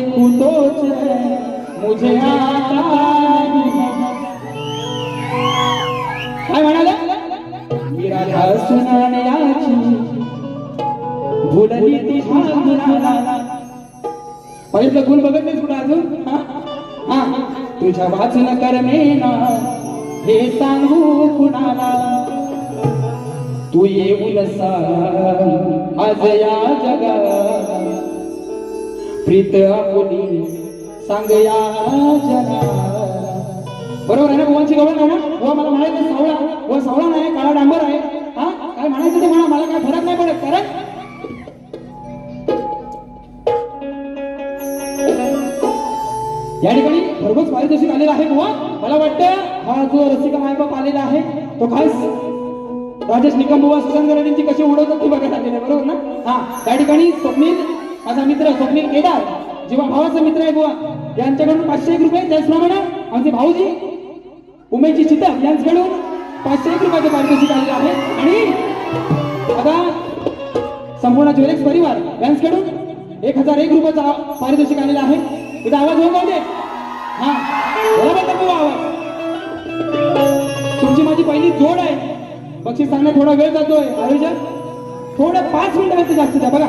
तुझे मुझे काय मी राधा सुनाण्याची भुलली पहिलं गुण बघत नाही कुठं अजून? तुझ्या वाचन करमेना हे सांगू कुणाला? तू येऊन सांग आज या प्रीत आपुली सांग या बरोबर आहे ना गोवांची गवळ आहे ना हो मला म्हणायचं सावळा. हो सावळा नाही काळा डांबर आहे. हा? काय म्हणायचं ते म्हणा मला काय फरक नाही पडत. कारण या ठिकाणी भरघोस पारितोषिक आलेला आहे बुवा. मला वाटतं हा जो रसिका मायबाप आलेला आहे तो खास राजेश निकम बुवा सुशांत रेड्डींची कशी उडवतात ती बघायला आलेली बरोबर ना? हा त्या ठिकाणी स्वप्नील माझा मित्र स्वप्नील केदार जेव्हा भावाचा मित्र आहे बुवा यांच्याकडून पाचशे एक रुपये त्याचप्रमाणे आमचे भाऊजी उमेशजी चितप यांच्याकडून पाचशे एक रुपयाचे पारितोषिक आलेले आहे. आणि आता संपूर्ण ज्वेलर्स परिवार यांच्याकडून एक हजार एक रुपयाचा पारितोषिक आलेला आहे. इथं आवाज होऊन जाऊ दे. हा बरोबर आवाज. तुमची माझी पहिली जोड आहे. बक्षीस सांगण्यात थोडा वेळ जातोय आयोजन थोडं पाच मिनिटं जास्त द्या बघा.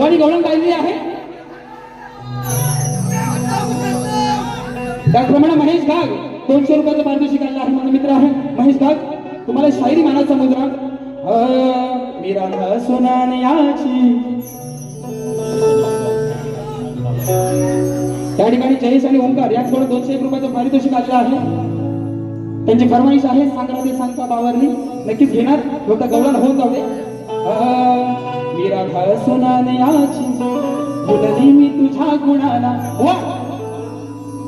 आणि गवळण गायली आहे? त्याचप्रमाणे महेश घाग दोनशे रुपयाचं पारितोषिक आलेलं आहे माझा मित्र आहे. महेश घाग तुम्हाला शायरी मानाचा मुद्रा मी राधा त्या ठिकाणी जयेश आणि ओंकार थोडं दोनशे एक रुपयाचं पारितोषिक आलेलं आहे. त्यांची फरमाईश आहे सांगणार ते सांगता बावरनी नक्कीच घेणार. होता गवळण होत जाऊ निराधार सुनाने राधा बोलली मी तुझ्या गुणाला. वा!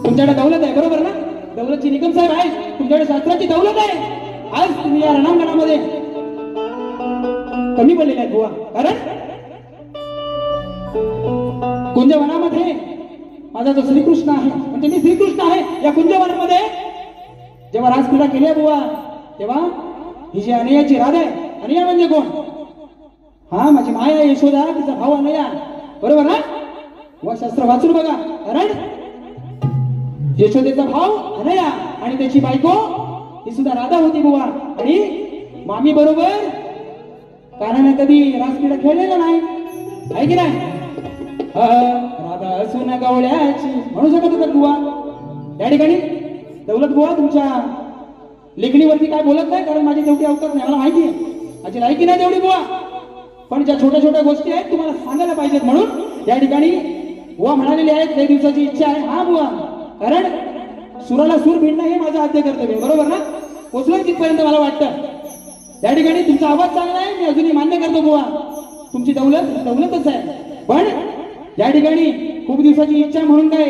तुमच्याकडे दौलत आहे बरोबर ना? दौलतची निकम साहेब आहे तुमच्याकडे शास्त्राची दौलत आहे. आज तुम्ही या रणांगणामध्ये कमी बोललेले आहेत बुवा. कारण कुंजवनामध्ये माझा जो श्रीकृष्ण आहे म्हणजे मी श्रीकृष्ण आहे या कुंजवनामध्ये जेव्हा राजक्रीडा केल्या बुवा तेव्हा ही जी अनयाची राधा आहे अनया म्हणजे कोण? हा माझी माया यशोदा. तिचा भाव अनया बरोबर ना? व शास्त्र वाचून बघा. कारण यशोदेचा भाव अनया आणि त्याची बायको ही सुद्धा राधा होती बुवा. आणि मामी बरोबर कारण कधी राजक्रीडा खेळलेला नाही. आहे की नाही? राधा असून गवळ्याची. म्हणू शकत होता बुवा. या ठिकाणी दौलत बुवा तुमच्या लेखणीवरती काय बोलत नाही कारण माझी तेवढी अवकाश नाही मला माहिती आहे. माझी लायकी नाही तेवढी बुवा. पण ज्या छोट्या छोट्या गोष्टी आहेत तुम्हाला सांगायला पाहिजेत म्हणून या ठिकाणी बुवा म्हणालेली आहेत काही दिवसाची इच्छा आहे. हा बुवा. कारण सुराला सूर भिडणं हे माझं आद्य कर्तव्य बरोबर ना? पोचलोय तिथपर्यंत मला वाटतं. या ठिकाणी तुमचा आवाज चांगला आहे मी अजूनही मान्य करतो बुवा. तुमची दौलत दौलतच आहे. पण या ठिकाणी खूप दिवसाची इच्छा म्हणून काय?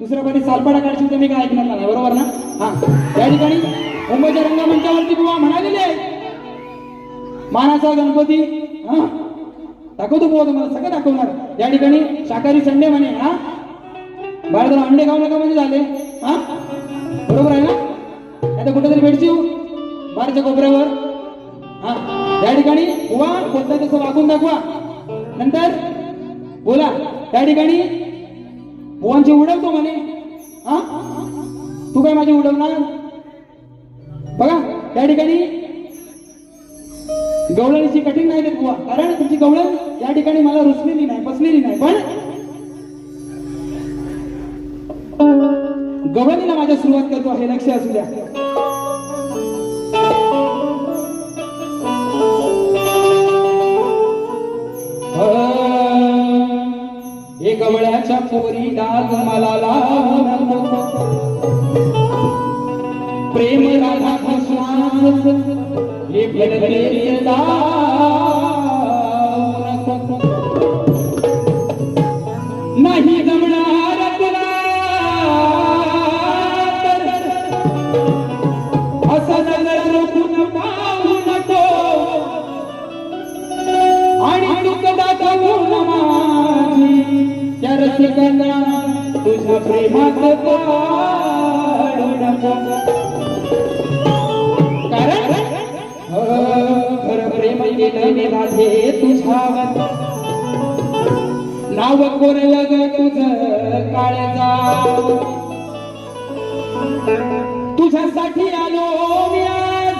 दुसऱ्या पाठी सालपाडा काढशील तर मी काय ऐकणार नाही. बरोबर ना? हा. या ठिकाणी मुंबईच्या रंगमंचावरती बुवा म्हणालेले आहे मानाचा गणपती हा. दाखवतो बुवा तुम्हाला सगळं दाखवणार. या ठिकाणी शाकाहारी संडे म्हणे हा. बाहेर जरा अंडे खाऊ नका म्हणजे झाले. हा? बरोबर आहे ना? आता कुठेतरी भेटशील? बाहेरच्या कोपऱ्यावर. हा. त्या ठिकाणी उवा कोणता तसं वागून दाखवा. नंतर बोला. त्या ठिकाणी बुवांची उडवतो म्हणे. हा? तू काय माझी उडवणार? बघा त्या ठिकाणी गवळणीची कठीण नाही देत बुवा. कारण तुमची गवळण या ठिकाणी मला रुचलेली नाही बसलेली नाही. पण गवळणीला माझ्या सुरुवात करतो हे लक्ष असू द्या. हे गवळ्याच्या पोरी डाग मला नाही जमणार तुला. असं रोखून पाहू नको. आणि दुःख माझी त्या रसिकांना तुझ्या प्रेमात पाडू नको. राधे तुझावर नाव कोरलं ग तुझ काळजा तुझ्यासाठी आलो मी आज.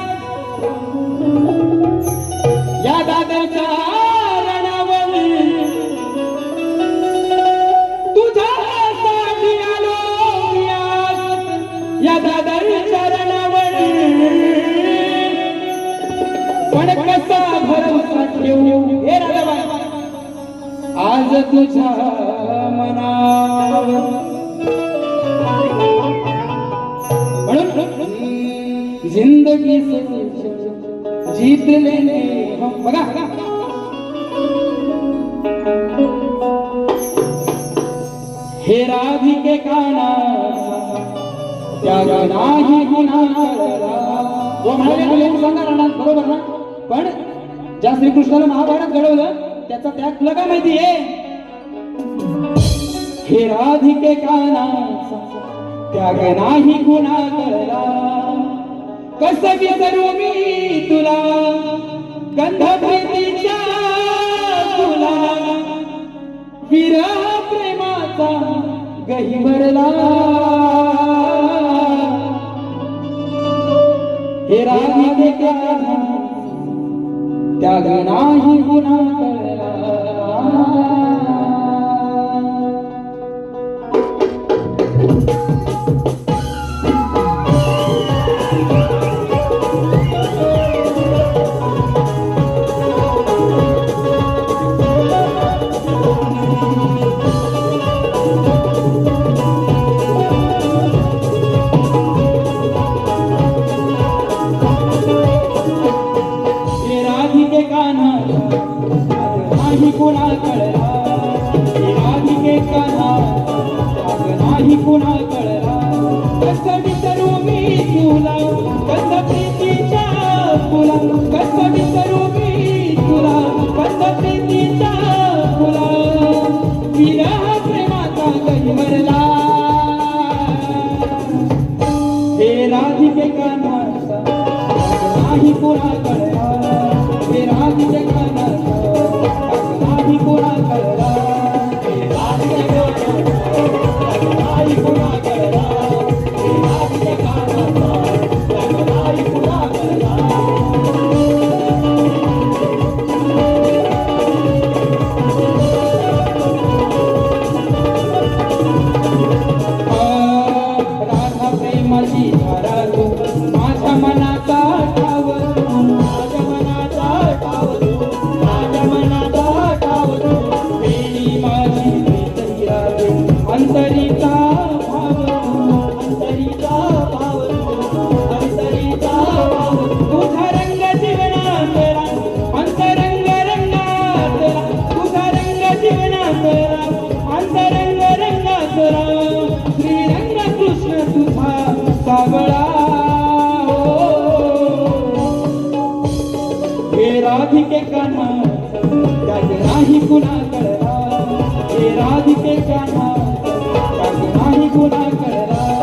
या दादाच्या ठेवू हे आज तुझ्या मनावर. जिंदगी से जीत लेने हम हो. बघा. हे राधिके काना त्याग नाही गुन्हा व म्हणाले तुला सांगा राहणार बरोबर ना? पण ज्या श्रीकृष्णाला महाभारत घडवलं त्याचा त्याग तुला काय माहिती आहे? हे राधिके काना त्याग नाही गुन्हा कळला कस विसरू मी तुला? गंध प्रीतीच्या तुला. विरह प्रेमाचा भरला हे राधिके काना त्याग नाही गुन्हा तुला कस प्रीतीच्या तुला कस विसरू मी तुला कस प्रीतीच्या तुला विरह प्रेमाचा गहिवरला हे राधिके का नाही कोणा कळला हे राधिके राधिके कान्हा त्याग नाही कुणा कळला. हे राधिके कान्हा नाही कुणा कळला